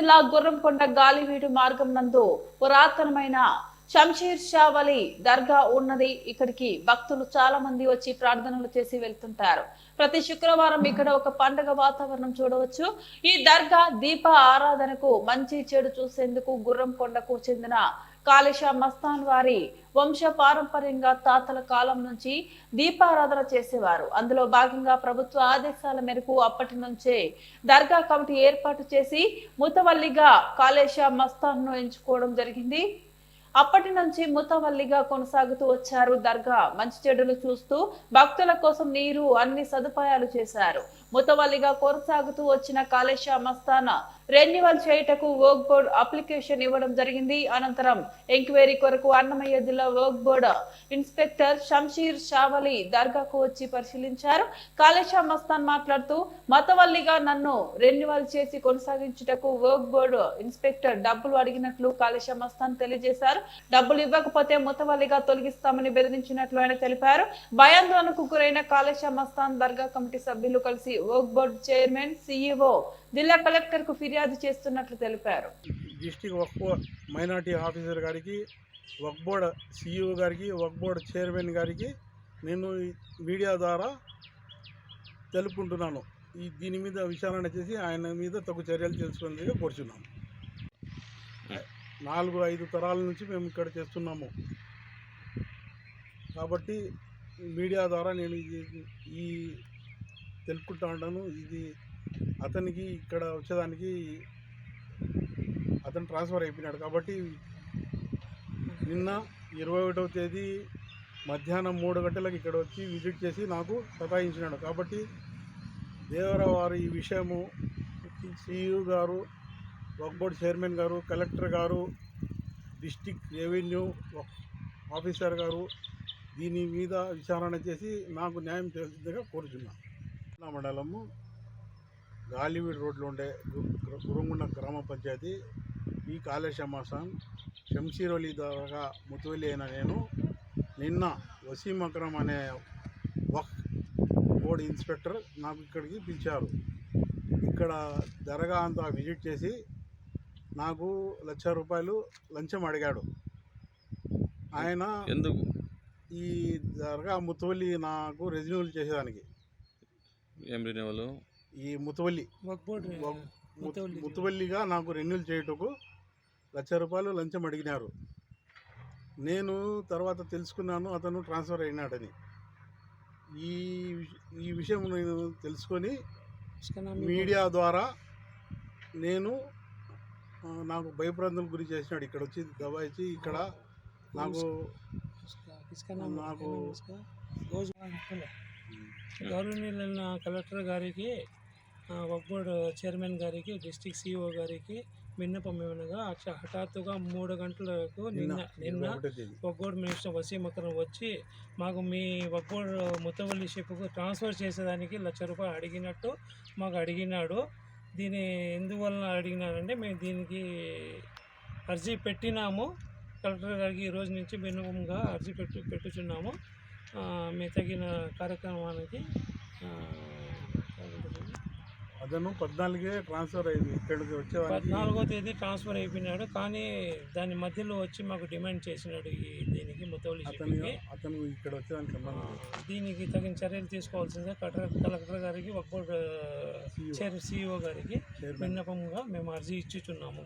జిల్లా గుర్రంకొండ గాలివీడు మార్గం నందు పురాతనమైన షంషీర్ వలి దర్గా ఉన్నది. ఇక్కడికి భక్తులు చాలా మంది వచ్చి ప్రార్థనలు చేసి వెళ్తుంటారు. ప్రతి శుక్రవారం ఇక్కడ ఒక పండగ వాతావరణం చూడవచ్చు. ఈ దర్గా దీప ఆరాధనకు మంచి చెడు చూసేందుకు గుర్రంకొండకు చెందిన కాళేశ మస్తాన్ వారి వంశ పారంపర్యంగా తాతల కాలం నుంచి దీపారాధన చేసేవారు. అందులో భాగంగా ప్రభుత్వ ఆదేశాల మేరకు అప్పటి నుంచే దర్గా కమిటీ ఏర్పాటు చేసి ముతవల్లిగా కాళేశ మస్తాన్ను ఎంచుకోవడం జరిగింది. అప్పటి నుంచి ముతవల్లిగా కొనసాగుతూ వచ్చారు. దర్గా మంచి చెడులు చూస్తూ భక్తుల కోసం నీరు అన్ని సదుపాయాలు చేశారు. ముతవల్లిగా కొనసాగుతూ వచ్చిన కాళేశ మస్తాన రెన్యువల్ చేయుటకు వర్క్ బోర్డ్ అప్లికేషన్ ఇవ్వడం జరిగింది. అనంతరం ఎంక్వైరీ కొరకు అన్నమయ్య జిల్లా వర్క్ బోర్డ్ ఇన్స్పెక్టర్ షంషీర్ షావలి దర్గాకు వచ్చి పరిశీలించారు. కాళేశ మస్తాన్ మాట్లాడుతూ మతవల్లిగా నన్ను రెన్యువల్ చేసి కొనసాగించుటకు వర్క్ బోర్డు ఇన్స్పెక్టర్ డబ్బులు అడిగినట్లు కాళేశ మస్తాన్ తెలియజేశారు. డబ్బులు ఇవ్వకపోతే ముతవల్లిగా తొలగిస్తామని బెదిరించినట్లు ఆయన తెలిపారు. భయాందోళనకు గురైన కాళేశ మస్తాన్ దర్గా కమిటీ సభ్యులు కలిసి వర్క్ బోర్డు చైర్మన్ సీఈఓ జిల్లా కలెక్టర్కు ఫిర్యాదు చేస్తున్నట్లు తెలిపారు. డిస్టిక్ వక్ఫ్ మైనార్టీ ఆఫీసర్ గారికి వక్ బోర్డ్ సిఇఓ గారికి వక్ బోర్డ్ చైర్మన్ గారికి నేను మీడియా ద్వారా తెలుపుకుంటున్నాను. ఈ దీని మీద విచారణ చేసి ఆయన మీద తగు చర్యలు తెలుసుకునేందుకు కోరుచున్నాము నాలుగు ఐదు తరాల నుంచి మేము ఇక్కడ చేస్తున్నాము. కాబట్టి మీడియా ద్వారా నేను ఈ తెలుపుకుంటా ఉంటాను. ఇది అతనికి ఇక్కడ వచ్చేదానికి అతను ట్రాన్స్ఫర్ అయిపోయినాడు. కాబట్టి నిన్న ఇరవై ఒకటవ తేదీ మధ్యాహ్నం మూడు గంటలకు ఇక్కడ వచ్చి విజిట్ చేసి నాకు సతాయించినాడు. కాబట్టి దేవరావు వారు ఈ విషయము సిఇఓ గారు వర్క్ బోర్డ్ చైర్మన్ గారు కలెక్టర్ గారు డిస్టిక్ రెవెన్యూ ఆఫీసర్ గారు దీని మీద విచారణ చేసి నాకు న్యాయం చేసేదిగా కోరుచున్నాను. నా మండలము గాలివీడ్ రోడ్లో ఉండే గురుంగుండ గ్రామ పంచాయతీ ఈ కాళేశమాసం శంషీరోలి ద్వారా ముతువలి అయిన నేను. నిన్న వసీం అక్రమ్ అనే వక్ బోర్డ్ ఇన్స్పెక్టర్ నాకు ఇక్కడికి పిలిచారు. ఇక్కడ దర్గా అంతా విజిట్ చేసి నాకు లక్ష రూపాయలు లంచం అడిగాడు. ఆయన ఎందుకు? ఈ దర్గా ముతువల్లి నాకు రెజ్యూల్ చేసేదానికి. ఏం రెన్యువల్ ఈ ముతువల్లి. ముతువల్లిగా నాకు రెన్యూల్ చేయుటకు లక్ష రూపాయలు లంచం అడిగినారు. నేను తర్వాత తెలుసుకున్నాను అతను ట్రాన్స్ఫర్ అయినాడని. ఈ ఈ విషయం నేను తెలుసుకొని మీడియా ద్వారా నేను నాకు భయప్రాంతం గురి చేసినాడు. ఇక్కడ వచ్చి దబాయించి ఇక్కడ నాకు నాకు గౌరవనీయులైన కలెక్టర్ గారికి ఆ, వక్ బోర్డ్ చైర్మన్ గారికి డిస్టిక్ సిఇఓ గారికి విన్నపం ఏమనగా హఠాత్తుగా మూడు గంటలకు నిన్న నిన్న బోర్డ్ మినిస్టర్ వసీం అక్రమ్ వచ్చి మాకు మీ వక్ బోర్డ్ ముత్తవల్లి షిప్కు ట్రాన్స్ఫర్ చేసేదానికి లక్ష రూపాయలు అడిగినట్టు మాకు అడిగినాడు. దీని ఎందువలన అడిగినారంటే మేము దీనికి అర్జీ పెట్టినాము. కలెక్టర్ గారికి ఈ రోజు నుంచి విన్నపంగా అర్జీ పెట్టు పెట్టుచున్నాము. మేము తగిన కార్యక్రమానికి అతను పద్నాలుగే ట్రాన్స్ఫర్ అయింది. ఇక్కడికి వచ్చేవాడికి పద్నాలుగో తేదీ ట్రాన్స్ఫర్ అయిపోయినాడు. కానీ దాని మధ్యలో వచ్చి మాకు డిమాండ్ చేసినాడు ఈ దీనికి ముత్తవల్లి అతను అతను ఇక్కడ వచ్చేదానికి సంబంధం. దీనికి తగిన చర్యలు తీసుకోవాల్సిందిగా కలెక్టర్ కలెక్టర్ గారికి CEO. చైర్ సిఇఓ గారికి విన్నపంగా మేము అర్జీ ఇచ్చుచున్నాము.